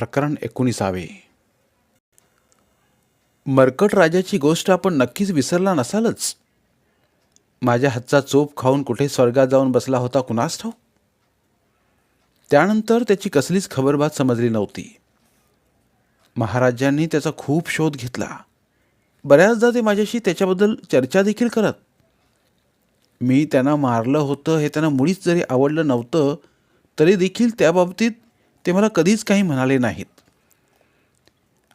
प्रकरण एकोणीसावे. मरकट राजाची गोष्ट आपण नक्कीच विसरला नसालच. माझ्या हातचा चोप खाऊन कुठे स्वर्गात जाऊन बसला होता कुणास ठाऊ त्यानंतर त्याची कसलीच खबरबात समजली नव्हती. महाराजांनी त्याचा खूप शोध घेतला. बऱ्याचदा ते माझ्याशी त्याच्याबद्दल चर्चा देखील करत. मी त्यांना मारलं होतं हे त्यांना मुळीच जरी आवडलं नव्हतं तरी देखील त्याबाबतीत ते मला कधीच काही म्हणाले नाहीत.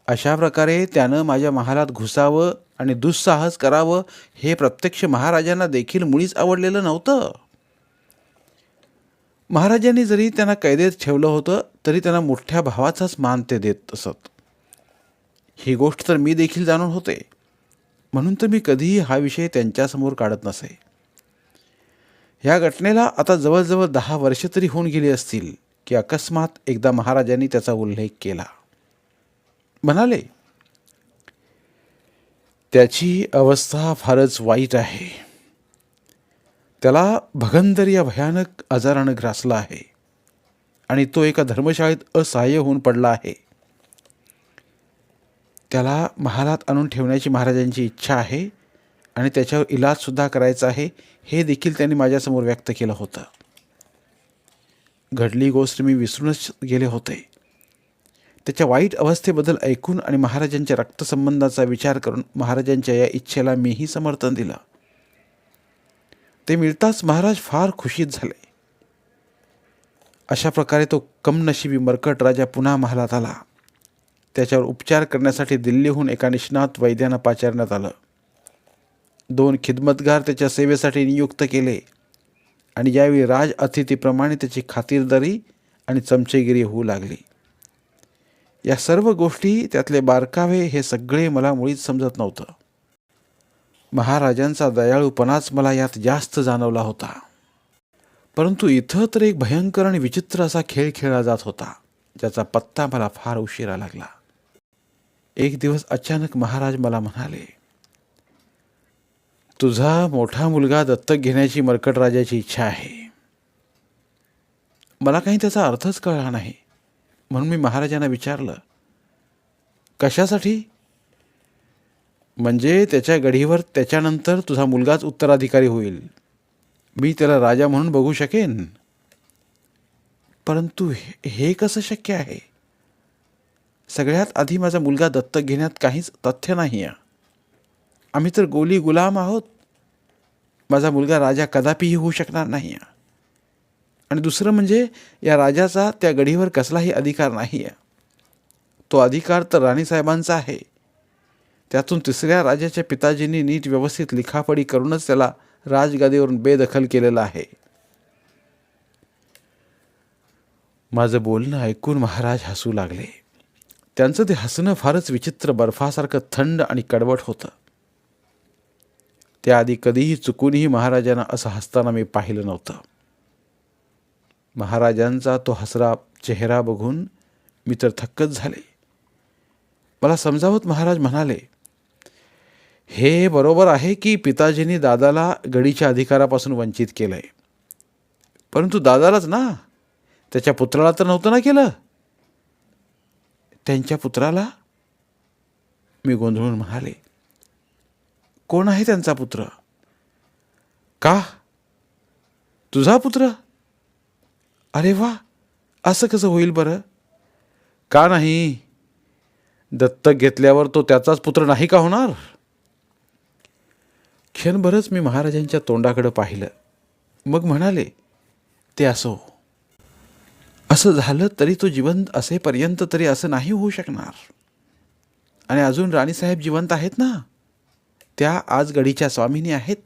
अशा प्रकारे त्यानं माझ्या महालात घुसावं आणि दुस्साहस करावं हे प्रत्यक्ष महाराजांना देखील मुळीच आवडलेलं नव्हतं. महाराजांनी जरी त्यांना कैदेत ठेवलं होतं तरी त्यांना मोठ्या भावाचाच मान ते देत असत. ही गोष्ट तर मी देखील जाणून होते. म्हणून तर मी कधीही हा विषय त्यांच्यासमोर काढत नसे. ह्या घटनेला आता जवळजवळ दहा वर्ष तरी होऊन गेली असतील. की अकस्मात एकदा महाराजांनी त्याचा उल्लेख केला. म्हणाले त्याची अवस्था फारच वाईट आहे. त्याला भगंदर या भयानक आजारानं ग्रासला आहे आणि तो एका धर्मशाळेत असहाय्य होऊन पडला आहे. त्याला महालात आणून ठेवण्याची महाराजांची इच्छा आहे आणि त्याच्यावर इलाजसुद्धा करायचा आहे हे देखील त्यांनी माझ्यासमोर व्यक्त केलं होतं. घडली गोष्ट मी विसरूनच गेले होते. त्याच्या वाईट अवस्थेबद्दल ऐकून आणि महाराजांच्या रक्तसंबंधाचा विचार करून महाराजांच्या या इच्छेला मीही समर्थन दिलं. ते मिळताच महाराज फार खुशीत झाले. अशा प्रकारे तो कमनशिबी मरकट राजा पुन्हा महालात आला. त्याच्यावर उपचार करण्यासाठी दिल्लीहून एका निष्णात वैद्यानं पाचारण्यात आलं. दोन खिदमतगार त्याच्या सेवेसाठी नियुक्त केले. आणि यावेळी राज अतिथीप्रमाणे त्याची खातिरदारी आणि चमचेगिरी होऊ लागली. या सर्व गोष्टी त्यातले बारकावे हे सगळे मला मुळीच समजत नव्हतं. महाराजांचा दयाळूपणाच मला यात जास्त जाणवला होता. परंतु इथं तर एक भयंकर आणि विचित्र असा खेळ खेळला जात होता ज्याचा पत्ता मला फार उशिरा लागला. एक दिवस अचानक महाराज मला म्हणाले तुझा मोठा मुलगा दत्तक घेण्याची मरकट राजाची इच्छा आहे. मला काही त्याचा अर्थच कळला नाही. म्हणून मी महाराजांना विचारलं कशासाठी? म्हणजे त्याच्या गढीवर त्याच्यानंतर तुझा मुलगाच उत्तराधिकारी होईल. मी त्याला राजा म्हणून बघू शकेन. परंतु हे हे कसं शक्य आहे? सगळ्यात आधी माझा मुलगा दत्तक घेण्यात काहीच तथ्य नाही आहे आम्ही तर गोली गुलाम आहोत. माझा मुलगा राजा कदापिही होऊ शकणार नाही. आहे आणि दुसरं म्हणजे या राजाचा त्या गढीवर कसलाही अधिकार नाही. आहे तो अधिकार तर राणीसाहेबांचा आहे. त्यातून तिसऱ्या राजाच्या पिताजींनी नीट व्यवस्थित लिखापडी करूनच त्याला राजगादीवरून बेदखल केलेला आहे. माझं बोलणं ऐकून महाराज हसू लागले. त्यांचं ते हसणं फारच विचित्र बर्फासारखं थंड आणि कडवट होतं. त्याआधी कधीही चुकूनही महाराजांना असं हसताना मी पाहिलं नव्हतं. महाराजांचा तो हसरा चेहरा बघून मी तर थक्कच झाले. मला समजावत महाराज म्हणाले हे बरोबर आहे की पिताजींनी दादाला गडीच्या अधिकारापासून वंचित केलं आहे परंतु दादालाच ना? त्याच्या पुत्राला तर नव्हतं ना केलं? त्यांच्या पुत्राला? मी गोंधळून म्हणाले कोण आहे त्यांचा पुत्र? का? तुझा पुत्र? अरे वा असं कसं होईल बरं? का नाही? दत्तक घेतल्यावर तो त्याचाच पुत्र नाही का होणार? क्षणभरच मी महाराजांच्या तोंडाकडं पाहिलं. मग म्हणाले ते असो. असं झालं तरी तो जिवंत असेपर्यंत तरी असं नाही होऊ शकणार. आणि अजून राणीसाहेब जिवंत आहेत ना? त्या आज गडीच्या स्वामिनी आहेत.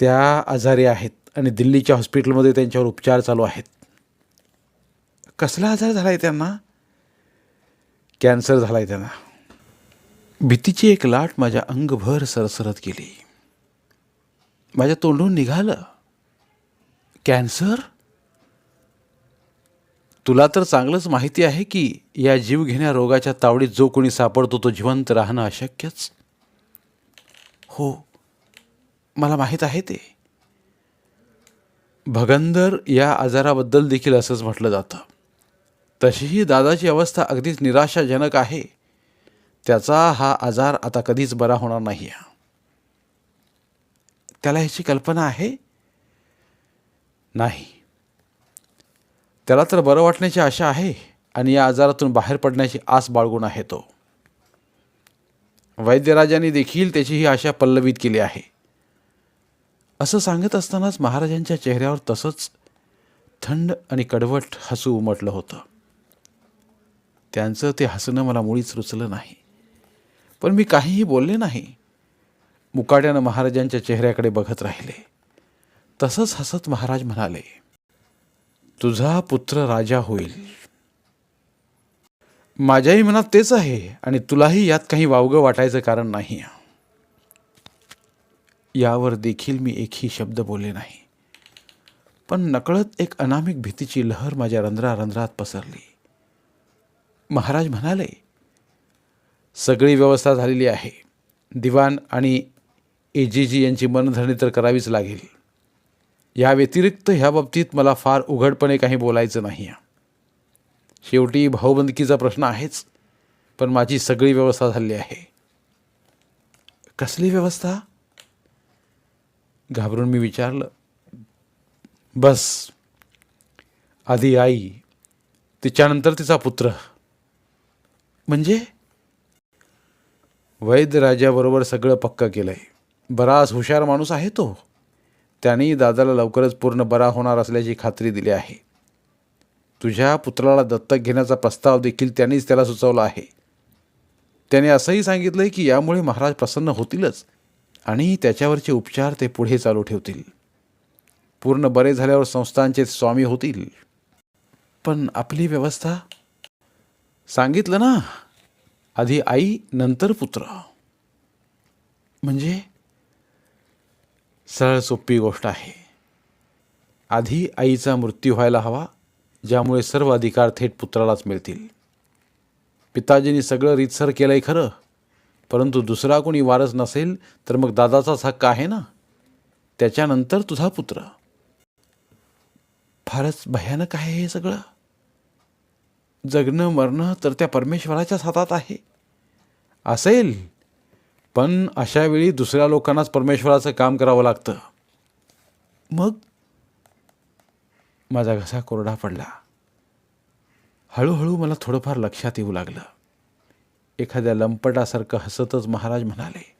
त्या आजारी आहेत आणि दिल्लीच्या हॉस्पिटलमध्ये त्यांच्यावर उपचार चालू आहेत. कसला आजार झाला आहे त्यांना? कॅन्सर झाला आहे त्यांना. भीतीची एक लाट माझ्या अंगभर सरसरत गेली. माझ्या तोंडून निघालं. कॅन्सर? तुला तर चांगलंच माहिती आहे की या जीवघेण्या रोगाच्या तावडीत जो कोणी सापडतो तो जिवंत राहणं अशक्यच. हो मला माहीत आहे ते. भगंदर या आजाराबद्दल देखील असंच म्हटलं जातं. तशीही दादाची अवस्था अगदीच निराशाजनक आहे. त्याचा हा आजार आता कधीच बरा होणार नाही त्याला ह्याची कल्पना आहे? नाही. त्याला तर बरं वाटण्याची आशा आहे आणि या आजारातून बाहेर पडण्याची आस बाळगून आहे तो. वैद्यराजांनी देखील त्याची ही आशा पल्लवित केली आहे. असं सांगत असतानाच महाराजांच्या चेहऱ्यावर तसंच थंड आणि कडवट हसू उमटलं होतं. त्यांचं ते हसणं मला मुळीच रुचलं नाही. पण मी काहीही बोलले नाही. मुकाट्यानं महाराजांच्या चेहऱ्याकडे बघत राहिले. तसंच हसत महाराज म्हणाले तुझा पुत्र राजा होईल. माझ्याही मनात तेच आहे आणि तुलाही यात काही वावगं वाटायचं कारण नाही. यावर देखील मी एकही शब्द बोलले नाही. पण नकळत एक अनामिक भीतीची लहर माझ्या रंध्रारंध्रात पसरली. महाराज म्हणाले सगळी व्यवस्था झालेली आहे. दिवाण आणि एजीजी यांची मनधरणी तर करावीच लागेल. या व्यतिरिक्त ह्या बाबतीत मला फार उघडपणे काही बोलायचं नाही शेवटी भाऊबंदकीचा प्रश्न आहेच पण माझी सगळी व्यवस्था झाली आहे. कसली व्यवस्था? घाबरून मी विचारलं. बस. आधी आई तिच्यानंतर तिचा पुत्र. म्हणजे? वैद्य राजाबरोबर सगळं पक्क केलंय. बराच हुशार माणूस आहे तो. त्यांनी दादाला लवकरच पूर्ण बरा होणार असल्याची खात्री दिली आहे. तुझ्या पुत्राला दत्तक घेण्याचा प्रस्ताव देखील त्यांनीच त्याला सुचवला आहे. त्याने असंही सांगितलं की यामुळे महाराज प्रसन्न होतीलच आणि त्याच्यावरचे उपचार ते पुढे चालू ठेवतील. पूर्ण बरे झाल्यावर संस्थांचे स्वामी होतील. पण आपली व्यवस्था? सांगितलं ना? आधी आई नंतर पुत्र. म्हणजे? सरळ सोपी गोष्ट आहे. आधी आईचा मृत्यू व्हायला हवा ज्यामुळे सर्व अधिकार थेट पुत्रालाच मिळतील. पिताजींनी सगळं रीतसर केलं आहे खरं परंतु दुसरा कोणी वारस नसेल तर मग दादाचाच हक्क आहे ना? त्याच्यानंतर तुझा पुत्र. फारच भयानक आहे हे सगळं. जगणं मरणं तर त्या परमेश्वराच्याच हातात आहे. असेल पण अशा वेळी दुसऱ्या लोकांनाच परमेश्वराचं काम करावं लागतं. मग माझा घसा कोरडा पडला. हळूहळू मला थोडंफार लक्षात येऊ लागलं. एखाद्या लंपटासारखं हसतच महाराज म्हणाले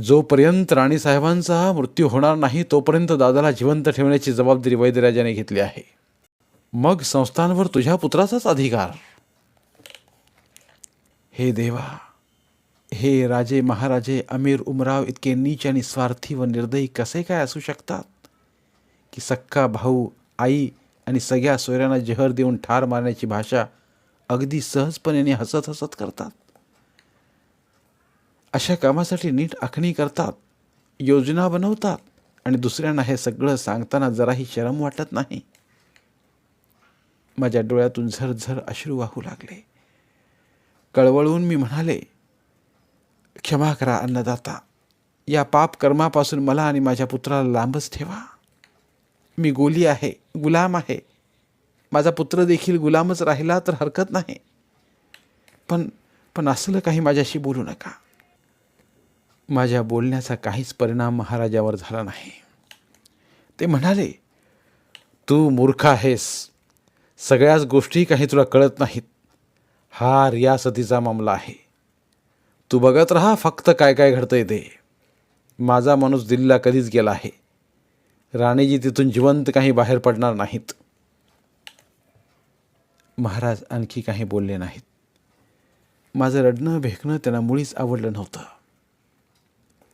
जोपर्यंत राणीसाहेबांचा मृत्यू होणार नाही तोपर्यंत दादाला जिवंत ठेवण्याची जबाबदारी वैद्यराजाने घेतली आहे. मग संस्थांवर तुझ्या पुत्राचाच अधिकार. हे देवा हे राजे महाराजे अमीर उमराव इतके नीच आणि स्वार्थी व निर्दयी कसे काय असू शकतात? की सक्का भाऊ आई आणि सगळ्या सोयऱ्यांना जहर देऊन ठार मारण्याची भाषा अगदी सहजपणे हसत हसत करतात? अशा कामासाठी नीट आखणी करतात योजना बनवतात आणि दुसऱ्यांना हे सगळं सांगताना जराही शरम वाटत नाही. माझ्या डोळ्यातून झरझर अश्रू वाहू लागले. कळवळून मी म्हणाले क्षमा करा अन्नदाता. या पाप कर्मापासून मला आणि माझ्या पुत्राला लांबच ठेवा. मी गोली आहे गुलाम आहे. माझा पुत्र देखील गुलामच राहिला तर हरकत नाही. पण पण असलं काही माझ्याशी बोलू नका. माझ्या बोलण्याचा काहीच परिणाम महाराजावर झाला नाही. ते म्हणाले तू मूर्ख आहेस. सगळ्याच गोष्टी काही तुला कळत नाहीत. हा रियासतीचा मामला आहे. तू बघत राहा फक्त काय काय घडतंय ते. माझा माणूस दिल्लीला कधीच गेला आहे. राणीजी तिथून जिवंत काही बाहेर पडणार नाहीत. महाराज आणखी काही बोलले नाहीत. माझं रडणं भेकणं त्यांना मुळीच आवडलं नव्हतं.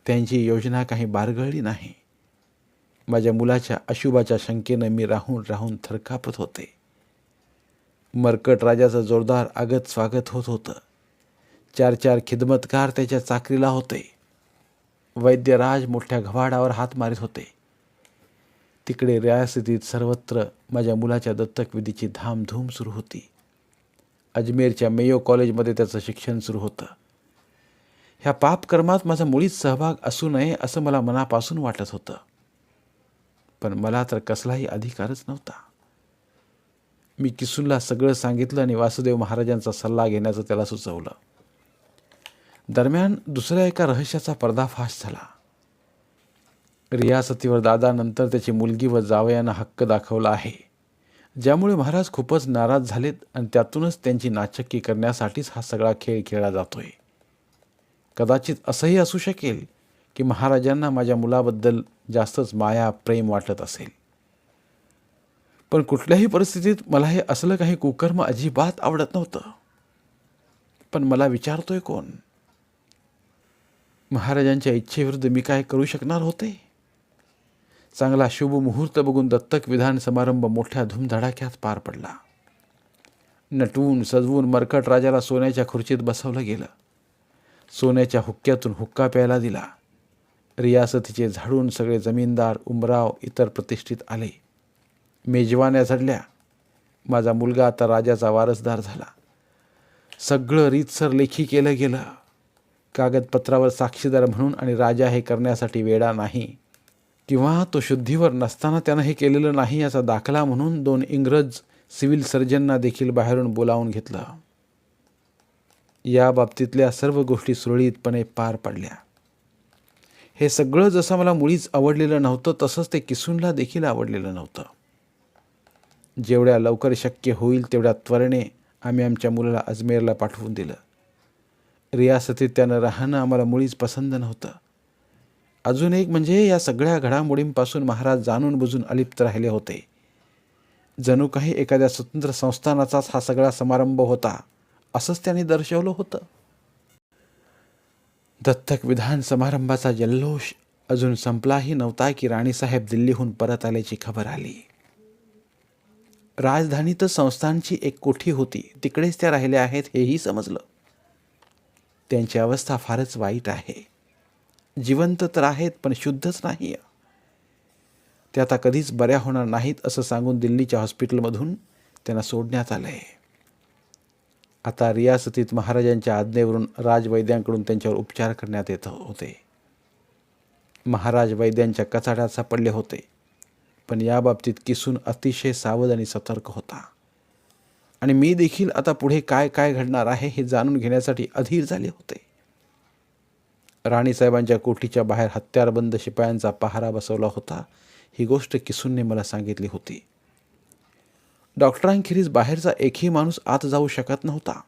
त्यांची योजना काही बारगळली नाही. माझ्या मुलाच्या अशुभाच्या शंकेनं मी राहून राहून थरकापत होते. मरकट राजाचं जोरदार आगत स्वागत होत होतं. चार चार खिदमतकार त्याच्या चाकरीला होते. वैद्यराज मोठ्या घवाडावर हात मारित होते. तिकडे रियासतीत सर्वत्र माझ्या मुलाच्या दत्तकविधीची धामधूम सुरू होती. अजमेरच्या मेयो कॉलेजमध्ये त्याचं शिक्षण सुरू होतं. ह्या पापकर्मात माझा मुळीच सहभाग असू नये असं मला मनापासून वाटत होतं. पण मला तर कसलाही अधिकारच नव्हता. मी किसूनला सगळं सांगितलं आणि वासुदेव महाराजांचा सल्ला घेण्याचं त्याला सुचवलं. दरम्यान दुसऱ्या एका रहस्याचा पर्दाफाश झाला. रियासतीवर दादानंतर त्याची मुलगी व जावयानं हक्क दाखवला आहे. ज्यामुळे महाराज खूपच नाराज झालेत आणि त्यातूनच त्यांची नाचक्की करण्यासाठीच हा सगळा खेळ खेळला जातोय. कदाचित असंही असू शकेल की महाराजांना माझ्या मुलाबद्दल जास्तच माया प्रेम वाटत असेल. पण कुठल्याही परिस्थितीत मला हे असलं काही कुकर्म अजिबात आवडत नव्हतं. पण मला विचारतोय कोण? महाराजांच्या इच्छेविरुद्ध मी काय करू शकणार होते? चांगला शुभ मुहूर्त बघून दत्तक विधान समारंभ मोठ्या धूमधडाक्यात पार पडला. नटवून सजवून मरकट राजाला सोन्याच्या खुर्चीत बसवलं गेलं. सोन्याच्या हुक्क्यातून हुक्का प्यायला दिला. रियासतीचे झाडून सगळे जमीनदार उमराव इतर प्रतिष्ठित आले. मेजवान्या झडल्या माझा मुलगा आता राजाचा वारसदार झाला. सगळं रीतसर लेखी केलं गेलं. कागदपत्रावर साक्षीदार म्हणून आणि राजा हे करण्यासाठी वेडा नाही. किंवा तो शुद्धीवर नसताना त्यानं हे केलेलं नाही याचा दाखला म्हणून दोन इंग्रज सिव्हिल सर्जनना देखील बाहेरून बोलावून घेतलं. या बाबतीतल्या सर्व गोष्टी सुरळीतपणे पार पडल्या. हे सगळं जसं मला मुळीच आवडलेलं नव्हतं तसंच ते किसूनला देखील आवडलेलं नव्हतं. जेवढ्या लवकर शक्य होईल तेवढ्या त्वरेने आम्ही आमच्या मुलाला अजमेरला पाठवून दिलं. रियासतीत त्यानं राहणं आम्हाला मुळीच पसंत नव्हतं. अजून एक म्हणजे या सगळ्या घडामोडींपासून महाराज जाणून बुजून अलिप्त राहिले होते. जणू काही एखाद्या स्वतंत्र संस्थानाचाच हा सगळा समारंभ होता असंच त्यांनी दर्शवलं होतं. दत्तक विधान समारंभाचा जल्लोष अजून संपलाही नव्हता की राणीसाहेब दिल्लीहून परत आल्याची खबर आली. राजधानीतच संस्थांची एक कोठी होती तिकडेच त्या राहिल्या आहेत हेही समजलं. त्यांची अवस्था फारच वाईट आहे. जिवंत तर आहेत पण शुद्धच नाही ते आता कधीच बऱ्या होणार नाहीत असं सांगून दिल्लीच्या हॉस्पिटलमधून त्यांना सोडण्यात आलं आहे आता रियासतीत महाराजांच्या आज्ञेवरून राजवैद्यांकडून त्यांच्यावर उपचार करण्यात येत होते. महाराज वैद्यांच्या कचाट्यात सापडले होते पण याबाबतीत किसून अतिशय सावध आणि सतर्क होता. आणि मी देखील आता पुढे काय काय घडणार आहे हे जाणून घेण्यासाठी अधीर झाले होते. राणीसाहेबांच्या कोठीच्या बाहेर हत्यारबंद शिपायांचा पहारा बसवला होता. ही गोष्ट किसूनने मला सांगितली होती. डॉक्टरांखेरीज बाहेरचा एकही माणूस आत जाऊ शकत नव्हता.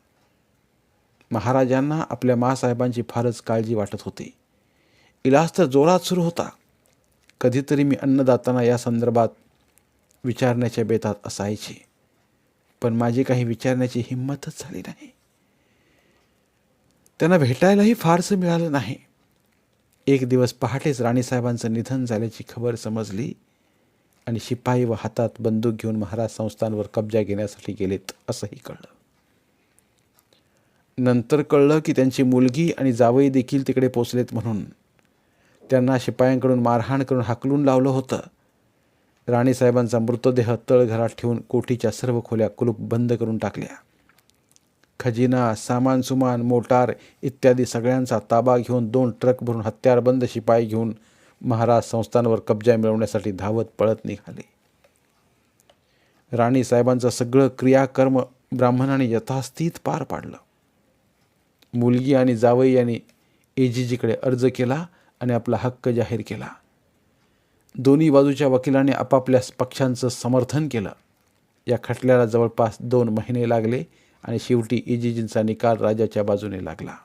महाराजांना आपल्या मासाहेबांची फारच काळजी वाटत होती. इलाज तर जोरात सुरू होता. कधीतरी मी अन्नदातांना या संदर्भात विचारण्याच्या बेतात असायची. पण माझी काही विचारण्याची हिंमतच झाली नाही. त्यांना भेटायलाही फारसं मिळालं नाही. एक दिवस पहाटेच राणीसाहेबांचं निधन झाल्याची खबर समजली आणि शिपाई व हातात बंदूक घेऊन महाराज संस्थांवर कब्जा घेण्यासाठी गेलेत असंही कळलं. नंतर कळलं की त्यांची मुलगी आणि जावई देखील तिकडे पोचलेत म्हणून. त्यांना शिपायांकडून मारहाण करून हाकलून लावलं होतं. राणीसाहेबांचा मृतदेह तळघरात ठेवून कोठीच्या सर्व खोल्या कुलूप बंद करून टाकल्या. खजिना सामान सुमान मोटार इत्यादी सगळ्यांचा ताबा घेऊन दोन ट्रक भरून हत्यारबंद शिपाई घेऊन महाराज संस्थांवर कब्जा मिळवण्यासाठी धावत पळत निघाले. राणीसाहेबांचं सगळं क्रियाकर्म ब्राह्मणाने यथास्थित पार पाडलं. मुलगी आणि जावई यांनी एजीजीकडे अर्ज केला आणि आपला हक्क जाहीर केला. दोन्ही बाजूच्या वकिलाने आपापल्या पक्षांचं समर्थन केलं. या खटल्याला जवळपास दोन महिने लागले आणि शेवटी इजिजींचा निकाल राजाच्या बाजूने लागला.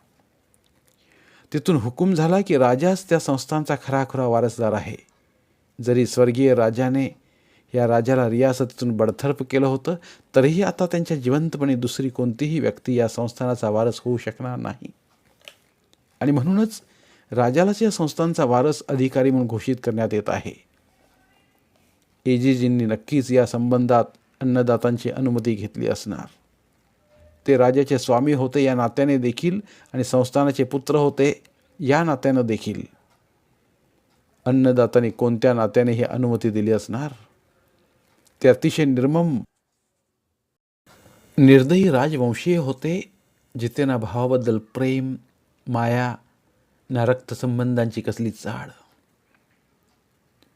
तिथून हुकूम झाला की राजाच त्या संस्थांचा खराखुरा वारसदार आहे. जरी स्वर्गीय राजाने या राजाला रियासतीतून बडथर्प केलं होतं तरीही आता त्यांच्या जिवंतपणे दुसरी कोणतीही व्यक्ती या संस्थानाचा वारस होऊ शकणार नाही. आणि म्हणूनच राजालाच या संस्थांचा वारस अधिकारी म्हणून घोषित करण्यात येत आहे. एजीजींनी नक्कीच या संबंधात अन्नदातांची अनुमती घेतली असणार. ते राजाचे स्वामी होते या नात्याने देखील आणि संस्थानाचे पुत्र होते या नात्यानं देखील. अन्नदाताने कोणत्या नात्याने ही अनुमती दिली असणार? ते अतिशय निर्मम निर्दयी राजवंशीय होते जिथे ना भावाबद्दल प्रेम माया ना रक्तसंबंधांची कसली चाळ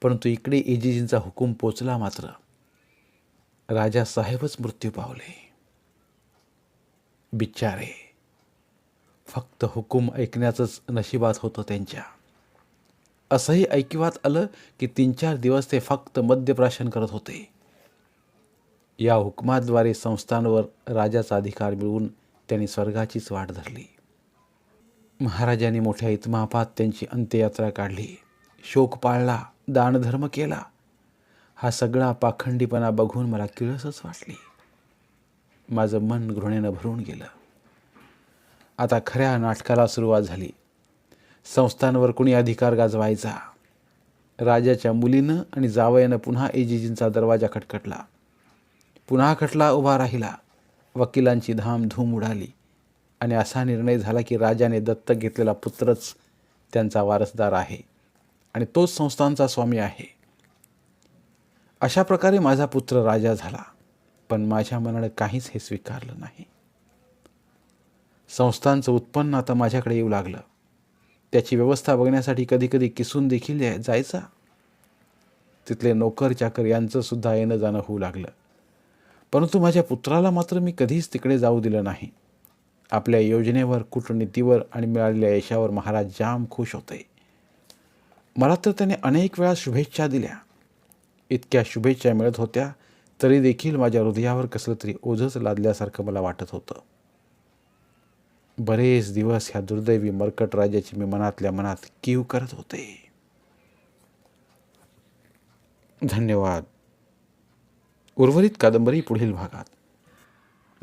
परंतु इकडे एजीजींचा हुकूम पोचला मात्र. राजा साहेबच मृत्यू पावले. बिचारे फक्त हुकूम ऐकण्याचंच नशिबात होतं त्यांच्या. असंही ऐकिवात आलं की तीन चार दिवस ते फक्त मद्यप्राशन करत होते. या हुकमाद्वारे संस्थांवर राजाचा अधिकार मिळवून त्यांनी स्वर्गाचीच वाट धरली. महाराजांनी मोठ्या इतमापात त्यांची अंत्ययात्रा काढली. शोक पाळला दानधर्म केला. हा सगळा पाखंडीपणा बघून मला किळसच वाटली. माझं मन घृणेनं भरून गेलं. आता खऱ्या नाटकाला सुरुवात झाली. संस्थांवर कुणी अधिकार गाजवायचा? राजाच्या मुलीनं आणि जावयानं पुन्हा एजीजींचा दरवाजा खटखटला. पुन्हा खटला उभा राहिला. वकिलांची धाम धूम उडाली. आणि असा निर्णय झाला की राजाने दत्तक घेतलेला पुत्रच त्यांचा वारसदार आहे. आणि तोच संस्थांचा स्वामी आहे. अशा प्रकारे माझा पुत्र राजा झाला पण माझ्या मनानं काहीच हे स्वीकारलं नाही. संस्थांचं उत्पन्न आता माझ्याकडे येऊ लागलं. त्याची व्यवस्था बघण्यासाठी कधीकधी किसून देखील जायचा. तिथले नोकर चाकर यांचं सुद्धा येणं जाणं होऊ लागलं. परंतु माझ्या पुत्राला मात्र मी कधीच तिकडे जाऊ दिलं नाही. आपल्या योजनेवर कूटनीतीवर आणि मिळालेल्या यशावर महाराज जाम खुश होते. मला तर त्याने अनेक वेळा शुभेच्छा दिल्या. इतक्या शुभेच्छा मिळत होत्या तरी देखील माझ्या हृदयावर कसलं तरी ओझंच लादल्यासारखं मला वाटत होतं. बरेच दिवस ह्या दुर्दैवी मरकट राजाची मी मनातल्या मनात कीव करत होते. धन्यवाद. उर्वरित कादंबरी पुढील भागात.